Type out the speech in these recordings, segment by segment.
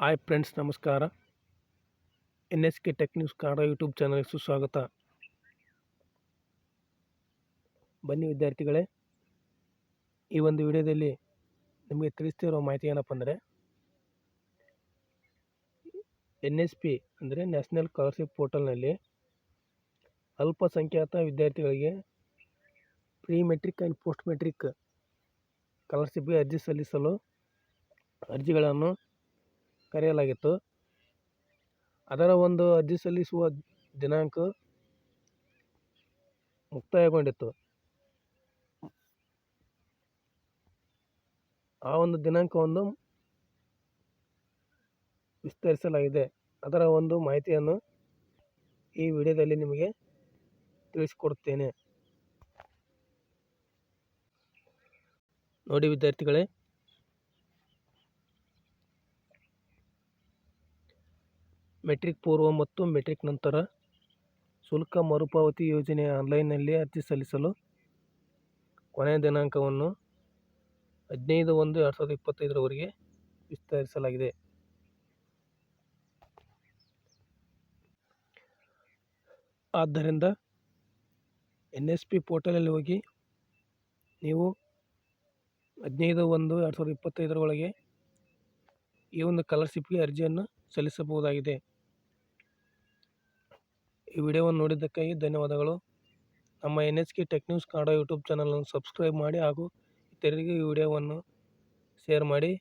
Hi friends, ನಮಸ್ಕಾರ. N S K tech news Kannada YouTube ಚಾನಲ್ಗೆ ಸುಸ್ವಾಗತ. ಬನ್ನಿ ವಿದ್ಯಾರ್ಥಿಗಳೇ, ಈ ಒಂದು ವಿಡಿಯೋದಲ್ಲಿ ನಿಮಗೆ ತಿಳಿಸ್ತಿರೋ ಮಾಹಿತಿ ಏನಪ್ಪ ಅಂದರೆ ಎನ್ ಎಸ್ ಪಿ ಅಂದರೆ ನ್ಯಾಷನಲ್ ಸ್ಕಾಲರ್ಶಿಪ್ ಪೋರ್ಟಲ್ನಲ್ಲಿ ಅಲ್ಪಸಂಖ್ಯಾತ ವಿದ್ಯಾರ್ಥಿಗಳಿಗೆ pre matric and post matric ಸ್ಕಾಲರ್ಶಿಪ್ಗೆ ಅರ್ಜಿ ಸಲ್ಲಿಸಲು ಅರ್ಜಿಗಳನ್ನು ಕರೆಯಲಾಗಿತ್ತು. ಅದರ ಒಂದು ಅರ್ಜಿ ಸಲ್ಲಿಸುವ ದಿನಾಂಕ ಮುಕ್ತಾಯಗೊಂಡಿತ್ತು. ಆ ಒಂದು ದಿನಾಂಕವನ್ನು ವಿಸ್ತರಿಸಲಾಗಿದೆ. ಅದರ ಒಂದು ಮಾಹಿತಿಯನ್ನು ಈ ವಿಡಿಯೋದಲ್ಲಿ ನಿಮಗೆ ತಿಳಿಸಿಕೊಡುತ್ತೇನೆ. ನೋಡಿ ವಿದ್ಯಾರ್ಥಿಗಳೇ ಮೆಟ್ರಿಕ್ ಪೂರ್ವ ಮತ್ತು ಮೆಟ್ರಿಕ್ ನಂತರ ಶುಲ್ಕ ಮರುಪಾವತಿ ಯೋಜನೆಯ ಆನ್ಲೈನ್ನಲ್ಲಿ ಅರ್ಜಿ ಸಲ್ಲಿಸಲು ಕೊನೆಯ ದಿನಾಂಕವನ್ನು ಹದಿನೈದು ಒಂದು ಎರಡು ಸಾವಿರದ ಇಪ್ಪತ್ತೈದರವರೆಗೆ ವಿಸ್ತರಿಸಲಾಗಿದೆ. ಆದ್ದರಿಂದ ಎನ್ ಎಸ್ ಪಿ ಪೋರ್ಟಲಲ್ಲಿ ಹೋಗಿ ನೀವು ಹದಿನೈದು ಒಂದು ಎರಡು ಸಾವಿರದ ಇಪ್ಪತ್ತೈದರೊಳಗೆ ಈ ಒಂದು ಸ್ಕಾಲರ್ಶಿಪ್ಗೆ ಅರ್ಜಿಯನ್ನು ಸಲ್ಲಿಸಬಹುದಾಗಿದೆ. ಈ ವಿಡಿಯೋವನ್ನು ನೋಡಿದ್ದಕ್ಕಾಗಿ ಧನ್ಯವಾದಗಳು. ನಮ್ಮ N H K tech news Kannada YouTube ಚಾನಲನ್ನು ಸಬ್ಸ್ಕ್ರೈಬ್ ಮಾಡಿ ಹಾಗೂ ಇತರರಿಗೆ ಈ ವಿಡಿಯೋವನ್ನು ಶೇರ್ ಮಾಡಿ.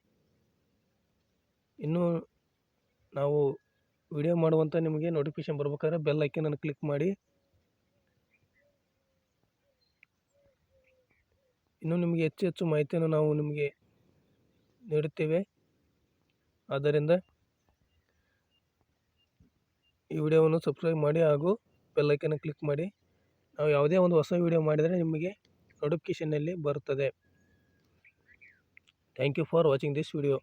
ಇನ್ನೂ ನಾವು ವಿಡಿಯೋ ಮಾಡುವಂಥ ನಿಮಗೆ ನೋಟಿಫಿಕೇಶನ್ ಬರ್ಬೇಕಾದ್ರೆ ಬೆಲ್ ಐಕನನ್ನು ಕ್ಲಿಕ್ ಮಾಡಿ. ಇನ್ನೂ ನಿಮಗೆ ಹೆಚ್ಚು ಹೆಚ್ಚು ಮಾಹಿತಿಯನ್ನು ನಾವು ನಿಮಗೆ ನೀಡುತ್ತೇವೆ. ಆದ್ದರಿಂದ ಈ ವಿಡಿಯೋವನ್ನು ಸಬ್ಸ್ಕ್ರೈಬ್ ಮಾಡಿ ಹಾಗೂ ಬೆಲ್ ಐಕನ್ ಕ್ಲಿಕ್ ಮಾಡಿ. ನಾವು ಯಾವುದೇ ಒಂದು ಹೊಸ ವಿಡಿಯೋ ಮಾಡಿದರೆ ನಿಮಗೆ ನೋಟಿಫಿಕೇಷನ್ನಲ್ಲಿ ಬರುತ್ತದೆ. Thank you for watching this video